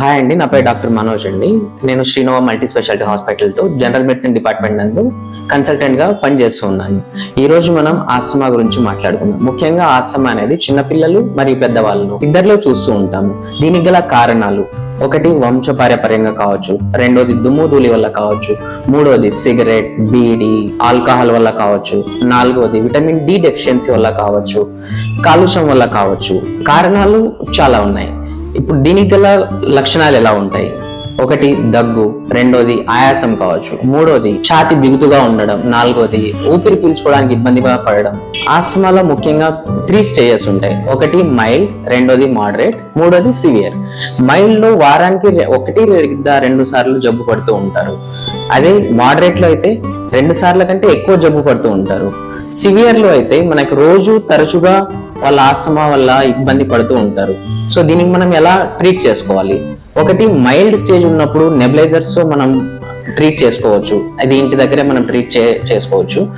Hi అండి. నా పేరు డాక్టర్ మనోజ్ అండి. నేను శ్రీనోవా మల్టీ స్పెషాలిటీ హాస్పిటల్తో జనరల్ మెడిసిన్ డిపార్ట్మెంట్ నందు కన్సల్టెంట్గా పనిచేస్తూ ఉన్నాను. ఈ రోజు మనం ఆస్తమా గురించి మాట్లాడుకుందాం. ముఖ్యంగా ఆస్తమా అనేది చిన్నపిల్లలు మరియు పెద్దవాళ్ళు ఇద్దరిలో చూస్తూ ఉంటాము దీనికి గల కారణాలు. ఒకటి వంశపారపర్యంగా కావచ్చు. రెండోది దుమ్ము ధూళి వల్ల కావచ్చు. మూడోది సిగరెట్ బీడి ఆల్కహాల్ వల్ల కావచ్చు. నాలుగోది విటమిన్ డి డెఫిషియన్సీ వల్ల కావచ్చు. కాలుష్యం వల్ల కావచ్చు. కారణాలు చాలా ఉన్నాయి. ఇప్పుడు దీనికి గల లక్షణాలు ఎలా ఉంటాయి? ఒకటి దగ్గు. రెండోది ఆయాసం కావచ్చు. మూడోది ఛాతి బిగుతుగా ఉండడం. నాలుగోది ఊపిరి పీల్చుకోవడానికి ఇబ్బందిగా పడడం. ఆస్మాలో ముఖ్యంగా త్రీ స్టేజెస్ ఉంటాయి. ఒకటి మైల్డ్ రెండోది మోడరేట్ మూడోది సివియర్ మైల్డ్లో వారానికి ఒకటి లేదా రెండు సార్లు జబ్బు పడుతూ ఉంటారు. అదే మోడరేట్లో అయితే రెండు సార్ల కంటే ఎక్కువ జబ్బు పడుతూ ఉంటారు. సివియర్లో అయితే మనకు రోజు తరచుగా వాళ్ళ ఆస్తమా వల్ల ఇబ్బంది పడుతూ ఉంటారు. సో దీనికి మనం ఎలా ట్రీట్ చేసుకోవాలి? ఒకటి మైల్డ్ స్టేజ్ ఉన్నప్పుడు నెబిలైజర్స్ మనం ట్రీట్ చేసుకోవచ్చు. అది ఇంటి దగ్గరే మనం ట్రీట్ చే చేసుకోవచ్చు.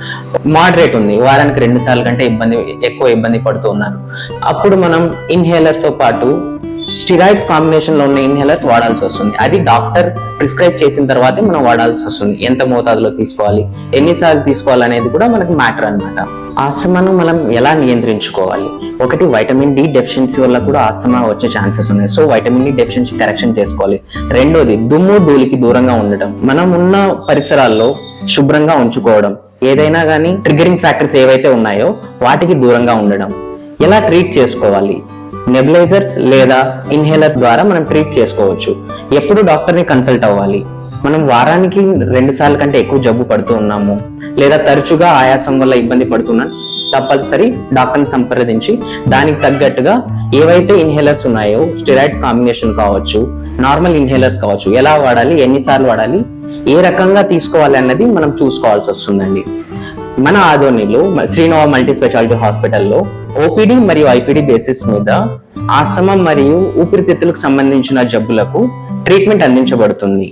మోడరేట్ ఉంది. వారానికి రెండు సార్లు కంటే ఇబ్బంది ఎక్కువ ఇబ్బంది పడుతూ ఉన్నారు. అప్పుడు మనం ఇన్హేలర్స్తో పాటు స్టిరాయిడ్స్ కాంబినేషన్లో ఉన్న ఇన్హేలర్స్ వాడాల్సి వస్తుంది. అది డాక్టర్ ప్రిస్క్రైబ్ చేసిన తర్వాతే మనం వాడాల్సి వస్తుంది. ఎంత మోతాదులో తీసుకోవాలి ఎన్నిసార్లు తీసుకోవాలి అనేది కూడా మనకు మ్యాటర్ అన్నమాట. ఆస్తమాను మనం ఎలా నియంత్రించుకోవాలి? ఒకటి వైటమిన్ డి డెఫిషియన్సీ వల్ల కూడా ఆస్తమా వచ్చే ఛాన్సెస్ ఉన్నాయి. So vitamin D deficiency correction చేసుకోవాలి. రెండోది దుమ్ము ధూళికి దూరంగా ఉండడం. మనం ఉన్న పరిసరాల్లో శుభ్రంగా ఉంచుకోవడం. ఏదైనా కానీ ట్రిగరింగ్ ఫ్యాక్టర్స్ ఏవైతే ఉన్నాయో వాటికి దూరంగా ఉండడం. ఎలా ట్రీట్ చేసుకోవాలి? నెబులైజర్స్ లేదా ఇన్హేలర్స్ ద్వారా మనం ట్రీట్ చేసుకోవచ్చు. ఎప్పుడు డాక్టర్ని కన్సల్ట్ అవ్వాలి? మనం వారానికి రెండు సార్లు కంటే ఎక్కువ జబ్బు పడుతూ ఉన్నాము. లేదా తరచుగా ఆయాసం వల్ల ఇబ్బంది పడుతున్నాం. తప్పనిసరి డాక్టర్ని సంప్రదించి దానికి తగ్గట్టుగా ఏవైతే ఇన్హేలర్స్ ఉన్నాయో స్టెరాయిడ్స్ కాంబినేషన్ కావచ్చు నార్మల్ ఇన్హేలర్స్ కావచ్చు ఎలా వాడాలి ఎన్నిసార్లు వాడాలి ఏ రకంగా తీసుకోవాలి అన్నది మనం చూసుకోవాల్సి వస్తుందండి. మన ఆదోనిలో శ్రీనోవా మల్టీ స్పెషాలిటీ హాస్పిటల్లో ఓపీడీ మరియు ఐపీడీ బేసిస్ మీద ఆశ్రమం మరియు ఊపిరితిత్తులకు సంబంధించిన జబ్బులకు ట్రీట్మెంట్ అందించబడుతుంది.